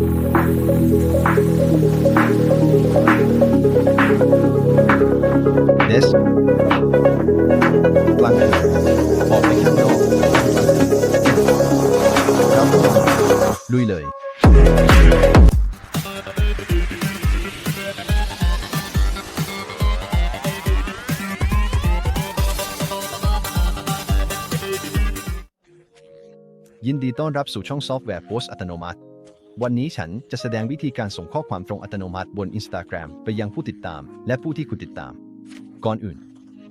เดสกลางคืนออกไปข้างนอกครับลุยเลยยินดีต้อนรับสู่ช่องซอฟต์แวร์โพสอัตโนมัติ วันนี้ฉันจะแสดงวิธีการส่งข้อความตรงอัตโนมัติบน Instagram ไปยังผู้ติดตาม และผู้ที่คุณติดตาม ก่อนอื่น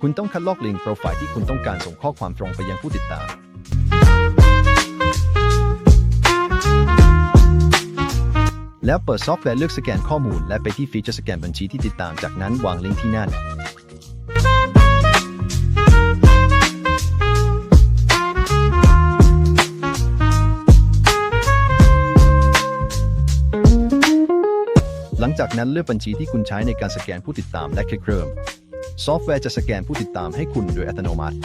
คุณต้องคัดลอกลิงก์โปรไฟล์ที่คุณต้องการส่งข้อความตรงไปยังผู้ติดตาม แล้วเปิดซอฟต์แวร์เลือกสแกนข้อมูล และไปที่ฟีเจอร์สแกนบัญชีที่ติดตามจากนั้นวางลิงก์ที่นั่น จากนั้นเลือกบัญชีที่คุณใช้ในการสแกนผู้ติดตามและคลิกเริ่ม ซอฟต์แวร์จะสแกนผู้ติดตามให้คุณโดยอัตโนมัติ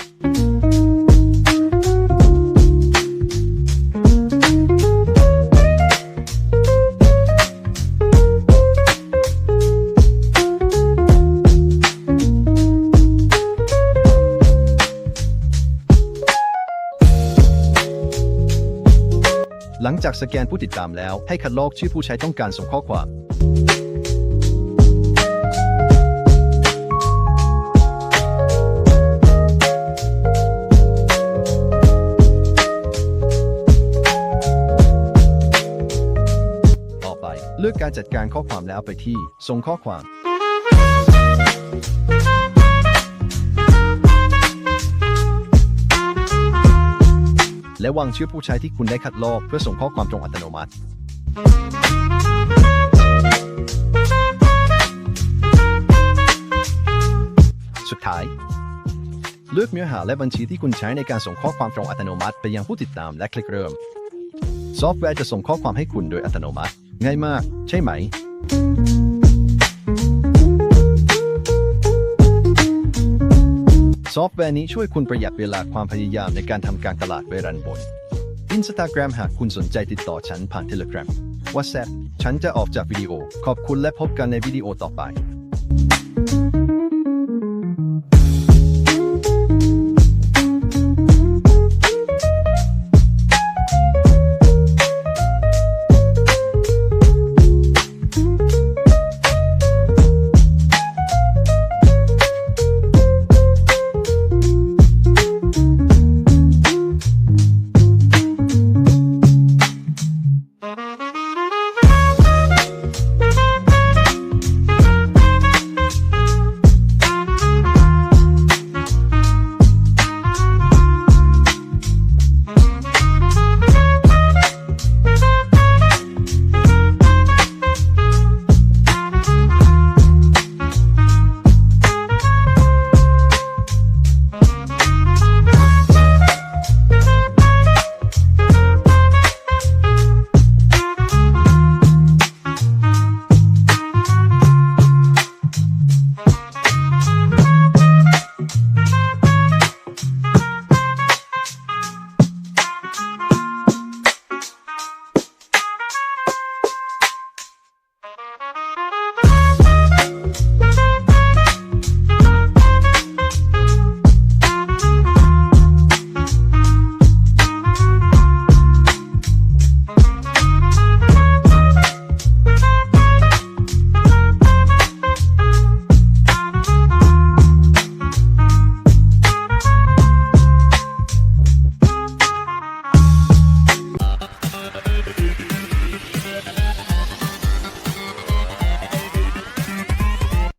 หลังจากสแกนผู้ติดตามแล้วให้คัดลอกชื่อผู้ใช้ต้องการส่งข้อความ เลือกการจัดการข้อความแล้วไปที่ ส่งข้อความ และวางชื่อผู้ใช้ที่คุณได้คัดลอกเพื่อส่งข้อความตรงอัตโนมัติ สุดท้าย เลือกเนื้อหาและบัญชีที่คุณใช้ในการส่งข้อความตรงอัตโนมัติ ไปยังผู้ติดตามและคลิกเริ่ม ซอฟต์แวร์จะส่งข้อความให้คุณโดยอัตโนมัติ ง่ายมาก ใช่ไหม ซอฟต์แวร์นี้ช่วยคุณประหยัดเวลาความพยายามในการทำการตลาดเวรันบน Instagram หากคุณสนใจติดต่อฉันผ่าน Telegram WhatsApp ฉันจะออกจากวิดีโอ ขอบคุณและพบกันในวิดีโอต่อไป